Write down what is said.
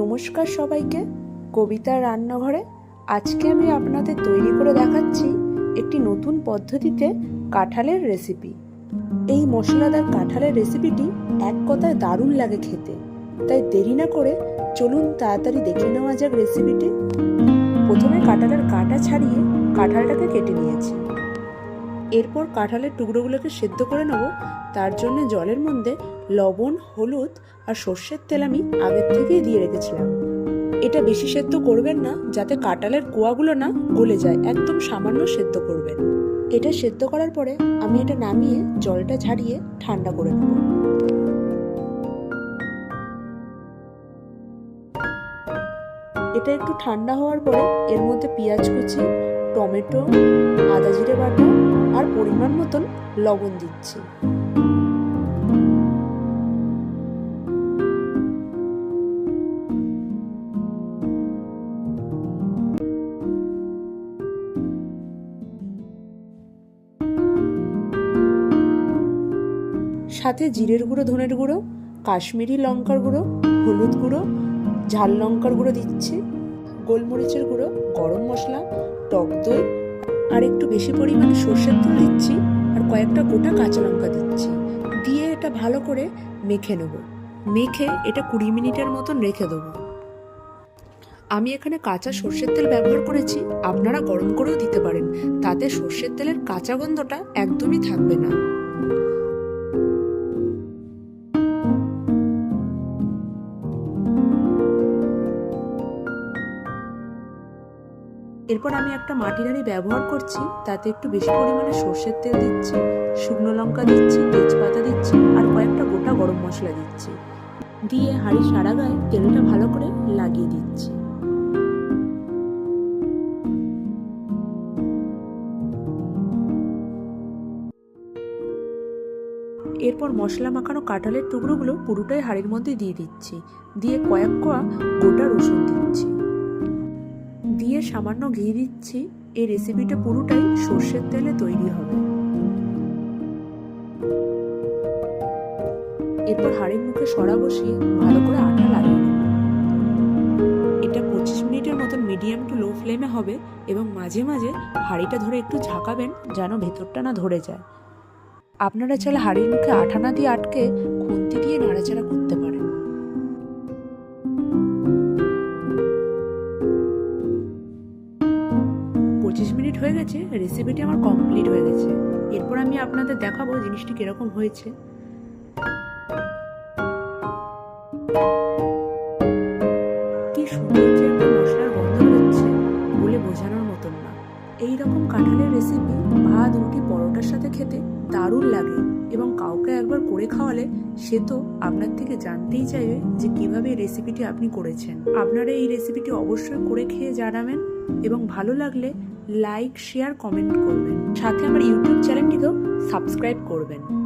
নমস্কার সবাইকে, কবিতার রান্নাঘরে। আজকে আমি আপনাদের তৈরি করে দেখাচ্ছি একটি নতুন পদ্ধতিতে কাঁঠালের রেসিপি এই মশলাদার কাঁঠালের রেসিপিটি এক কথায় দারুণ লাগে খেতে। তাই দেরি না করে চলুন তাড়াতাড়ি দেখে নেওয়া যাক রেসিপিটি প্রথমে কাঁঠালের কাঁটা ছাড়িয়ে কাঁঠালটাকে কেটে নিয়েছি। এরপর কাঁঠালের টুকরোগুলোকে সেদ্ধ করে নেব। তার জন্য জলের মধ্যে লবণ, হলুদ আর সর্ষের তেল আমি আগের থেকেই দিয়ে রেখেছিলাম। এটা বেশি সেদ্ধ করবেন না, যাতে কাঁঠালের কোয়াগুলো না গলে যায়, একদম সামান্য সেদ্ধ করবেন। এটা সেদ্ধ করার পরে আমি এটা নামিয়ে জলটা ঝাড়িয়ে ঠান্ডা করে নেব। এটা একটু ঠান্ডা হওয়ার পরে এর মধ্যে পেঁয়াজ কুচি, টমেটো, আদা জিরে বাটা পরিমাণ মতন লবণ দিচ্ছি। সাথে জিরের গুঁড়ো, ধনের গুঁড়ো, কাশ্মীরি লঙ্কার গুঁড়ো, হলুদ গুঁড়ো, ঝাল লঙ্কার গুঁড়ো দিচ্ছি। গোলমরিচের গুঁড়ো, গরম মশলা, টক দই আর একটু বেশি পরিমাণে সর্ষের তেল দিচ্ছি আর কয়েকটা গোটা কাঁচা লঙ্কা দিচ্ছি। দিয়ে এটা ভালো করে মেখে নেব। মেখে এটা কুড়ি মিনিটের মতন রেখে দেব। আমি এখানে কাঁচা সর্ষের তেল ব্যবহার করেছি, আপনারা গরম করেও দিতে পারেন। তাতে সর্ষের তেলের কাঁচা গন্ধটা একদমই থাকবে না। এরপর আমি একটা মাটির হাঁড়ি ব্যবহার করছি, তাতে একটু বেশি পরিমাণে সর্ষের তেল দিচ্ছি, শুকনো লঙ্কা দিচ্ছি, তেজপাতা দিচ্ছি, আর কয়েকটা গোটা গরম মশলা দিচ্ছি। দিয়ে হাঁড়ি সারা গায়ে তেলটা ভালো করে লাগিয়ে দিচ্ছি। এরপর মশলা মাখানো কাঁঠালের টুকরোগুলো পুরোটাই হাঁড়ির মধ্যে দিয়ে দিচ্ছি। দিয়ে কয়েক কোয়া গোটা রসুন দিচ্ছি। দিয়ে সামান্য ঘি দিচ্ছি। এই রেসিপিটা পুরোটাই সর্ষের তেলে তৈরি হবে। এরপর হাড়ির মুখে সরা বসিয়ে ভালো করে আটা লাগিয়ে এটা পঁচিশ মিনিটের মতন মিডিয়াম টু লো ফ্লেমে হবে এবং মাঝে মাঝে হাঁড়িটা ধরে একটু ঝাঁকাবেন যেন ভেতরটা না ধরে যায়। আপনারা চাইলে হাঁড়ির মুখে আঠা না দিয়ে আটকে খুন্তি দিয়ে নাড়াচাড়া করতে পঁচিশ মিনিট হয়ে গেছে রেসিপিটি আমার কমপ্লিট হয়ে গেছে। এরপর আমি আপনাদের দেখাবো জিনিসটি কীরকম হয়েছে। কি সুন্দর যে মশলার গন্ধ বেরোচ্ছে, বলে বোঝানোর মতন না। এই রকম কাঁঠালের রেসিপি ভাত, রুটি, পরোটার সাথে খেতে দারুণ লাগে এবং কাউকে একবার করে খাওয়ালে সে তো আপনার থেকে জানতেই চাইবে যে কীভাবে রেসিপিটি আপনি করেছেন। আপনারা এই রেসিপিটি অবশ্যই করে খেয়ে জানাবেন এবং ভালো লাগলে লাইক শেয়ার কমেন্ট করবেন। সাথে আমার ইউটিউব চ্যানেলটিকেও সাবস্ক্রাইব করবেন।